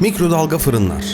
Mikrodalga fırınlar.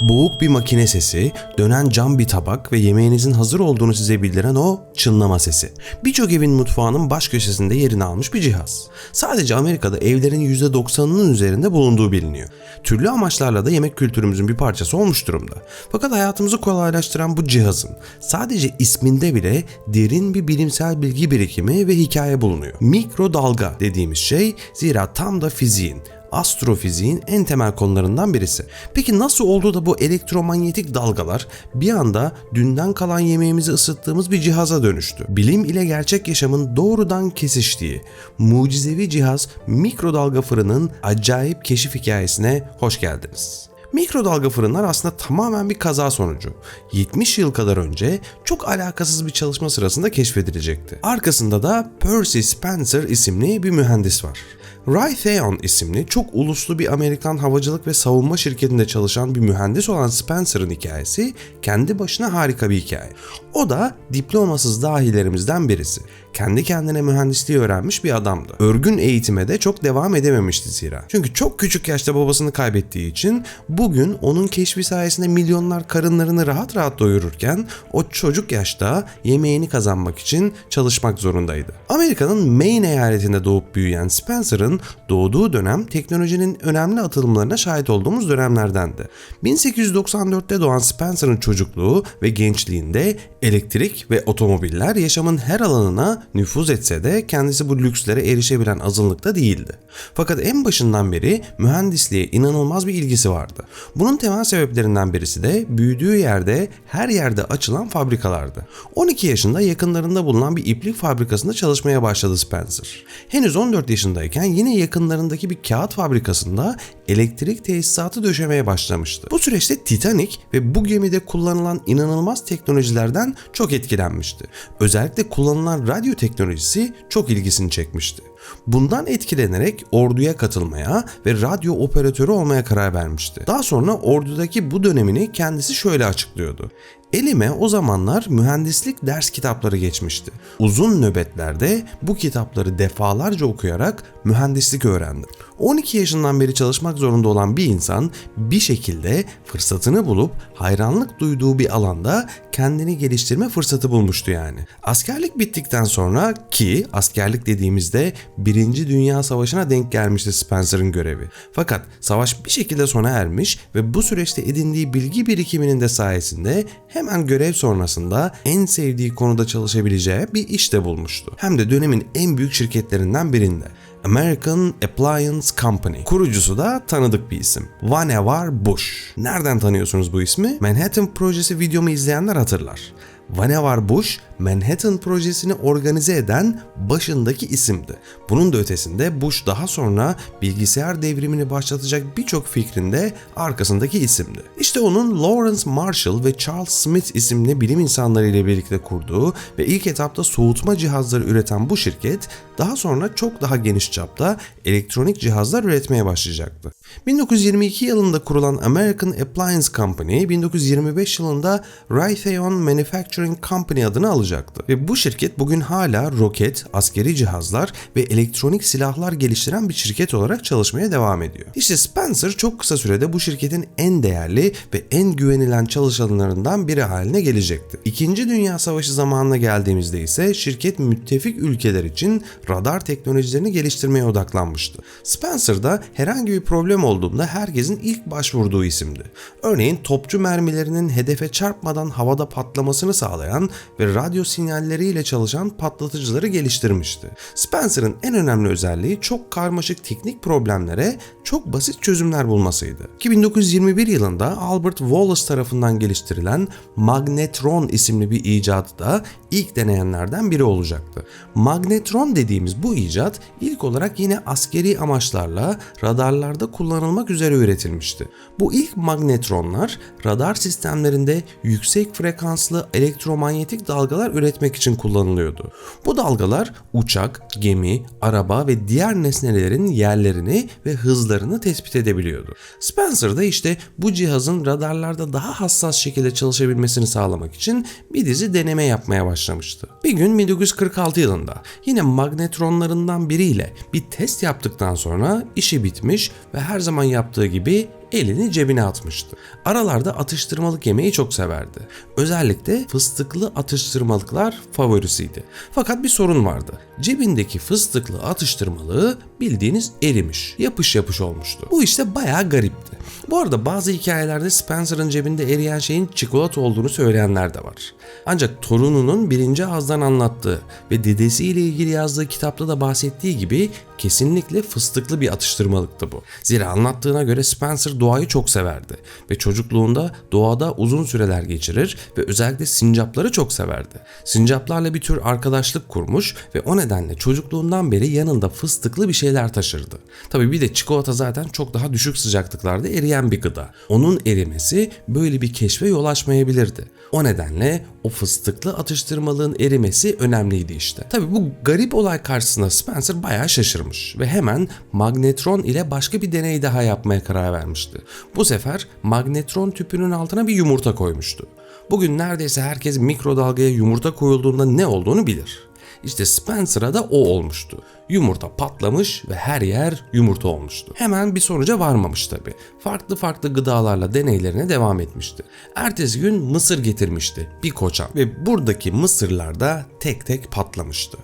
Boğuk bir makine sesi, dönen cam bir tabak ve yemeğinizin hazır olduğunu size bildiren o çınlama sesi. Birçok evin mutfağının baş köşesinde yerini almış bir cihaz. Sadece Amerika'da evlerin %90'ının üzerinde bulunduğu biliniyor. Türlü amaçlarla da yemek kültürümüzün bir parçası olmuş durumda. Fakat hayatımızı kolaylaştıran bu cihazın sadece isminde bile derin bir bilimsel bilgi birikimi ve hikaye bulunuyor. Mikrodalga dediğimiz şey zira tam da fiziğin, astrofiziğin en temel konularından birisi. Peki nasıl oldu da bu elektromanyetik dalgalar bir anda dünden kalan yemeğimizi ısıttığımız bir cihaza dönüştü? Bilim ile gerçek yaşamın doğrudan kesiştiği mucizevi cihaz mikrodalga fırının acayip keşif hikayesine hoş geldiniz. Mikrodalga fırınlar aslında tamamen bir kaza sonucu. 70 yıl kadar önce çok alakasız bir çalışma sırasında keşfedilecekti. Arkasında da Percy Spencer isimli bir mühendis var. Raytheon isimli çok uluslu bir Amerikan havacılık ve savunma şirketinde çalışan bir mühendis olan Spencer'ın hikayesi kendi başına harika bir hikaye. O da diplomasız dahilerimizden birisi. Kendi kendine mühendisliği öğrenmiş bir adamdı. Örgün eğitime de çok devam edememişti zira. Çünkü çok küçük yaşta babasını kaybettiği için bugün onun keşfi sayesinde milyonlar karınlarını rahat rahat doyururken o çocuk yaşta yemeğini kazanmak için çalışmak zorundaydı. Amerika'nın Maine eyaletinde doğup büyüyen Spencer'ın doğduğu dönem teknolojinin önemli atılımlarına şahit olduğumuz dönemlerdendi. 1894'te doğan Spencer'ın çocukluğu ve gençliğinde elektrik ve otomobiller yaşamın her alanına nüfuz etse de kendisi bu lükslere erişebilen azınlıkta değildi. Fakat en başından beri mühendisliğe inanılmaz bir ilgisi vardı. Bunun temel sebeplerinden birisi de büyüdüğü yerde her yerde açılan fabrikalardı. 12 yaşında yakınlarında bulunan bir iplik fabrikasında çalışmaya başladı Spencer. Henüz 14 yaşındayken yine yakınlarındaki bir kağıt fabrikasında elektrik tesisatı döşemeye başlamıştı. Bu süreçte Titanic ve bu gemide kullanılan inanılmaz teknolojilerden çok etkilenmişti. Özellikle kullanılan radyo teknolojisi çok ilgisini çekmişti. Bundan etkilenerek orduya katılmaya ve radyo operatörü olmaya karar vermişti. Daha sonra ordudaki bu dönemini kendisi şöyle açıklıyordu. Elime o zamanlar mühendislik ders kitapları geçmişti. Uzun nöbetlerde bu kitapları defalarca okuyarak mühendislik öğrendim. 12 yaşından beri çalışmak zorunda olan bir insan bir şekilde fırsatını bulup hayranlık duyduğu bir alanda kendini geliştirme fırsatı bulmuştu yani. Askerlik bittikten sonra ki askerlik dediğimizde Birinci Dünya Savaşı'na denk gelmişti Spencer'ın görevi. Fakat savaş bir şekilde sona ermiş ve bu süreçte edindiği bilgi birikiminin de sayesinde hemen görev sonrasında en sevdiği konuda çalışabileceği bir iş de bulmuştu. Hem de dönemin en büyük şirketlerinden birinde. American Appliance Company. Kurucusu da tanıdık bir isim. Vannevar Bush. Nereden tanıyorsunuz bu ismi? Manhattan Projesi videomu izleyenler hatırlar. Vannevar Bush, Manhattan projesini organize eden başındaki isimdi. Bunun da ötesinde Bush daha sonra bilgisayar devrimini başlatacak birçok fikrinde arkasındaki isimdi. İşte onun Lawrence Marshall ve Charles Smith isimli bilim insanları ile birlikte kurduğu ve ilk etapta soğutma cihazları üreten bu şirket daha sonra çok daha geniş çapta elektronik cihazlar üretmeye başlayacaktı. 1922 yılında kurulan American Appliance Company 1925 yılında Raytheon Manufacturing Company adını alacaktı. Ve bu şirket bugün hala roket, askeri cihazlar ve elektronik silahlar geliştiren bir şirket olarak çalışmaya devam ediyor. İşte Spencer çok kısa sürede bu şirketin en değerli ve en güvenilen çalışanlarından biri haline gelecekti. İkinci Dünya Savaşı zamanına geldiğimizde ise şirket müttefik ülkeler için radar teknolojilerini geliştirmeye odaklanmıştı. Spencer da herhangi bir problem olduğunda herkesin ilk başvurduğu isimdi. Örneğin topçu mermilerinin hedefe çarpmadan havada patlamasını sağlayan ve radyo sinyalleriyle çalışan patlatıcıları geliştirmişti. Spencer'ın en önemli özelliği çok karmaşık teknik problemlere çok basit çözümler bulmasıydı. Ki 1921 yılında Albert Wallace tarafından geliştirilen magnetron isimli bir icadı da ilk deneyenlerden biri olacaktı. Magnetron dediğimiz bu icat ilk olarak yine askeri amaçlarla radarlarda kullanılmak üzere üretilmişti. Bu ilk magnetronlar radar sistemlerinde yüksek frekanslı elektromanyetik dalgalar üretmek için kullanılıyordu. Bu dalgalar uçak, gemi, araba ve diğer nesnelerin yerlerini ve hızlarını tespit edebiliyordu. Spencer da işte bu cihazın radarlarda daha hassas şekilde çalışabilmesini sağlamak için bir dizi deneme yapmaya başlamıştı. Bir gün 1946 yılında yine magnetronlarından biriyle bir test yaptıktan sonra işi bitmiş ve her zaman yaptığı gibi elini cebine atmıştı. Aralarda atıştırmalık yemeği çok severdi. Özellikle fıstıklı atıştırmalıklar favorisiydi. Fakat bir sorun vardı. Cebindeki fıstıklı atıştırmalığı bildiğiniz erimiş, yapış yapış olmuştu. Bu işte bayağı garipti. Bu arada bazı hikayelerde Spencer'ın cebinde eriyen şeyin çikolata olduğunu söyleyenler de var. Ancak torununun birinci ağızdan anlattığı ve dedesiyle ilgili yazdığı kitapta da bahsettiği gibi kesinlikle fıstıklı bir atıştırmalıktı bu. Zira anlattığına göre Spencer doğayı çok severdi ve çocukluğunda doğada uzun süreler geçirir ve özellikle sincapları çok severdi. Sincaplarla bir tür arkadaşlık kurmuş ve o nedenle çocukluğundan beri yanında fıstıklı bir şeyler taşırdı. Tabii bir de çikolata zaten çok daha düşük sıcaklıklarda eriyen bir gıda. Onun erimesi böyle bir keşfe yol açmayabilirdi. O nedenle o fıstıklı atıştırmalığın erimesi önemliydi işte. Tabii bu garip olay karşısında Spencer bayağı şaşırmış ve hemen magnetron ile başka bir deney daha yapmaya karar vermişti. Bu sefer magnetron tüpünün altına bir yumurta koymuştu. Bugün neredeyse herkes mikrodalgaya yumurta koyulduğunda ne olduğunu bilir. İşte Spencer'a da o olmuştu. Yumurta patlamış ve her yer yumurta olmuştu. Hemen bir sonuca varmamış tabi. Farklı farklı gıdalarla deneylerine devam etmişti. Ertesi gün mısır getirmişti bir koçan ve buradaki mısırlar da tek tek patlamıştı.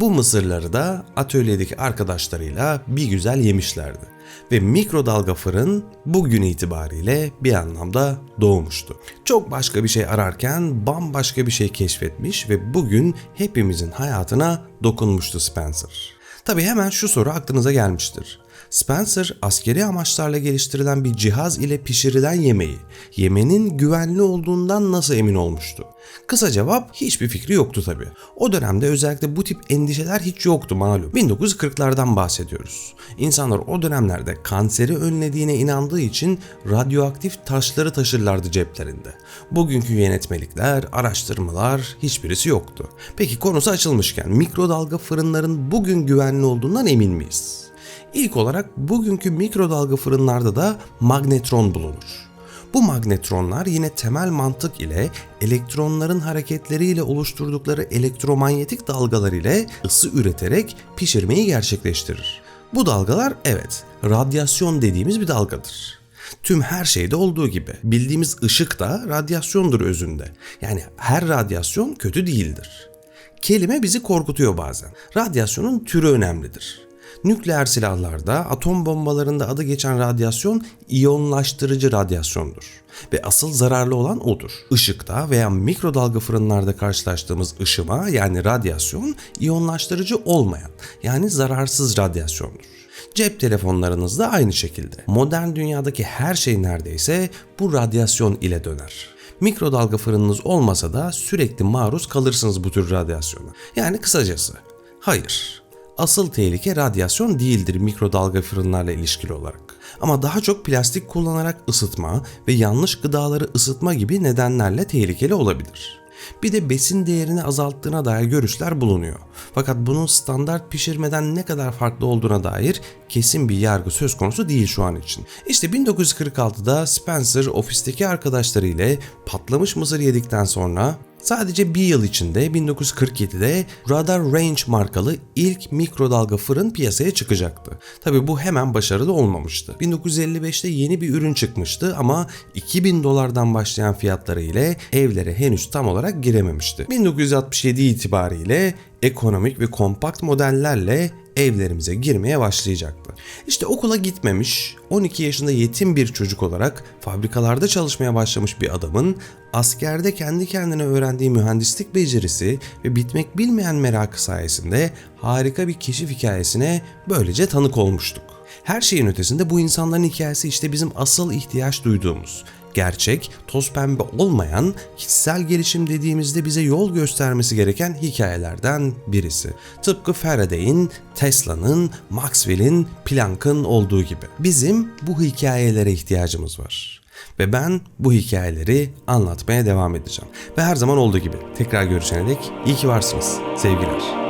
Bu mısırları da atölyedeki arkadaşlarıyla bir güzel yemişlerdi. Ve mikrodalga fırın bugün itibariyle bir anlamda doğmuştu. Çok başka bir şey ararken bambaşka bir şey keşfetmiş ve bugün hepimizin hayatına dokunmuştu Spencer. Tabi hemen şu soru aklınıza gelmiştir. Spencer askeri amaçlarla geliştirilen bir cihaz ile pişirilen yemeği, yemenin güvenli olduğundan nasıl emin olmuştu? Kısa cevap hiçbir fikri yoktu tabi. O dönemde özellikle bu tip endişeler hiç yoktu malum. 1940'lardan bahsediyoruz. İnsanlar o dönemlerde kanseri önlediğine inandığı için radyoaktif taşları taşırlardı ceplerinde. Bugünkü yönetmelikler, araştırmalar hiçbirisi yoktu. Peki konusu açılmışken mikrodalga fırınların bugün güvenli olduğundan emin miyiz? İlk olarak bugünkü mikrodalga fırınlarda da magnetron bulunur. Bu magnetronlar yine temel mantık ile elektronların hareketleriyle oluşturdukları elektromanyetik dalgalar ile ısı üreterek pişirmeyi gerçekleştirir. Bu dalgalar evet radyasyon dediğimiz bir dalgadır. Tüm her şeyde olduğu gibi bildiğimiz ışık da radyasyondur özünde. Yani her radyasyon kötü değildir. Kelime bizi korkutuyor bazen. Radyasyonun türü önemlidir. Nükleer silahlarda, atom bombalarında adı geçen radyasyon iyonlaştırıcı radyasyondur. Ve asıl zararlı olan odur. Işıkta veya mikrodalga fırınlarda karşılaştığımız ışıma yani radyasyon iyonlaştırıcı olmayan yani zararsız radyasyondur. Cep telefonlarınız da aynı şekilde. Modern dünyadaki her şey neredeyse bu radyasyon ile döner. Mikrodalga fırınınız olmasa da sürekli maruz kalırsınız bu tür radyasyona. Yani kısacası hayır asıl tehlike radyasyon değildir mikrodalga fırınlarla ilişkili olarak. Ama daha çok plastik kullanarak ısıtma ve yanlış gıdaları ısıtma gibi nedenlerle tehlikeli olabilir. Bir de besin değerini azalttığına dair görüşler bulunuyor. Fakat bunun standart pişirmeden ne kadar farklı olduğuna dair kesin bir yargı söz konusu değil şu an için. İşte 1946'da Spencer ofisteki arkadaşları ile patlamış mısır yedikten sonra Sadece bir yıl içinde 1947'de Radar Range markalı ilk mikrodalga fırın piyasaya çıkacaktı. Tabi bu hemen başarılı olmamıştı. 1955'te yeni bir ürün çıkmıştı ama 2000 dolardan başlayan fiyatları ile evlere henüz tam olarak girememişti. 1967 itibariyle ekonomik ve kompakt modellerle evlerimize girmeye başlayacaktı. İşte okula gitmemiş, 12 yaşında yetim bir çocuk olarak fabrikalarda çalışmaya başlamış bir adamın askerde kendi kendine öğrendiği mühendislik becerisi ve bitmek bilmeyen merakı sayesinde harika bir keşif hikayesine böylece tanık olmuştuk. Her şeyin ötesinde bu insanların hikayesi işte bizim asıl ihtiyaç duyduğumuz, gerçek, toz pembe olmayan, kişisel gelişim dediğimizde bize yol göstermesi gereken hikayelerden birisi. Tıpkı Faraday'in, Tesla'nın, Maxwell'in, Planck'ın olduğu gibi. Bizim bu hikayelere ihtiyacımız var. Ve ben bu hikayeleri anlatmaya devam edeceğim. Ve her zaman olduğu gibi tekrar görüşene dek iyi ki varsınız. Sevgiler.